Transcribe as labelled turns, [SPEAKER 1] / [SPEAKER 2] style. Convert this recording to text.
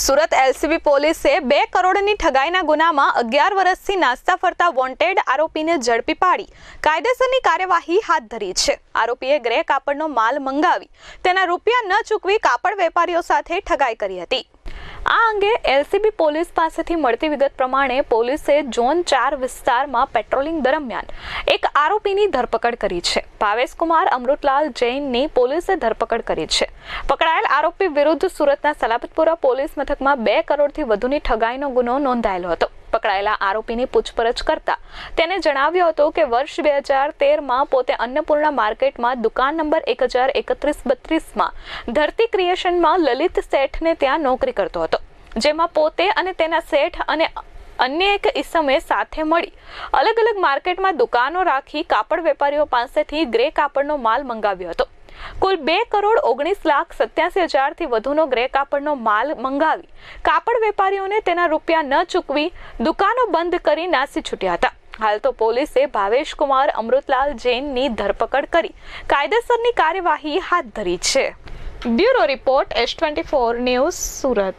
[SPEAKER 1] Surat LCB પોલીસે બે કરોડની ઠગાઈના ગુનામાં અગિયાર વર્ષથી નાસ્તા ફરતા વોન્ટેડ આરોપીને ઝડપી પાડી. કાયદેસરની કાર્યવાહી હાથ ધરી છે. આરોપીએ ગ્રે કાપડનો માલ મંગાવી. તેના રૂપિયા ન ચૂકવી કાપડ વેપારીઓ સાથે ઠગાઈ કરી હતી. આ અંગે એલસીબી પોલીસ પાસેથી મળતી વિગત પ્રમાણે પોલીસે ઝોન ચાર વિસ્તારમાં પેટ્રોલિંગ દરમિયાન એક આરોપીની ધરપકડ કરી છે. ભાવેશકુમાર, અમૃતલાલ જૈનની પોલીસે ધરપકડ કરી છે. પકડાયેલ આરોપી વિરુદ્ધ સુરતના સલાબતપુરા પોલીસ મથકમાં બે કરોડથી વધુની ઠગાઈનો ગુનો નોંધાયેલો હતો. પકડાયેલા આરોપીની પૂછપરછ કરતા તેને જણાવ્યું હતું કે વર્ષ બે હજાર તેરમાં પોતે અન્નપૂર્ણા માર્કેટમાં દુકાન નંબર એક હજાર એકત્રીસ બત્રીસમાં ધરતી ક્રિએશનમાં લલિત શેઠને ત્યાં નોકરી કરતો હતો, જેમાં પોતે અને તેના શેઠ અને અન્ય એક ઈસમે સાથે મળી. અલગ અલગ માર્કેટમાં દુકાનો રાખી કાપડ વેપારીઓ પાસેથી ગ્રે કાપડનો માલ મંગાવ્યો હતો. કુલ બે કરોડ ઓગણીસ લાખ સત્યાસી હજારથી વધુનો ગ્રે કાપડનો માલ મંગાવી. કાપડ વેપારીઓને તેના રૂપિયા ન ચૂકવી દુકાનો બંધ કરી નાસી છૂટ્યા હતા. હાલ તો પોલીસે ભાવેશ કુમાર, અમૃતલાલ જૈનની ધરપકડ કરી. કાયદેસરની કાર્યવાહી હાથ ધરી છે. Bureau report, S twenty four news Surat.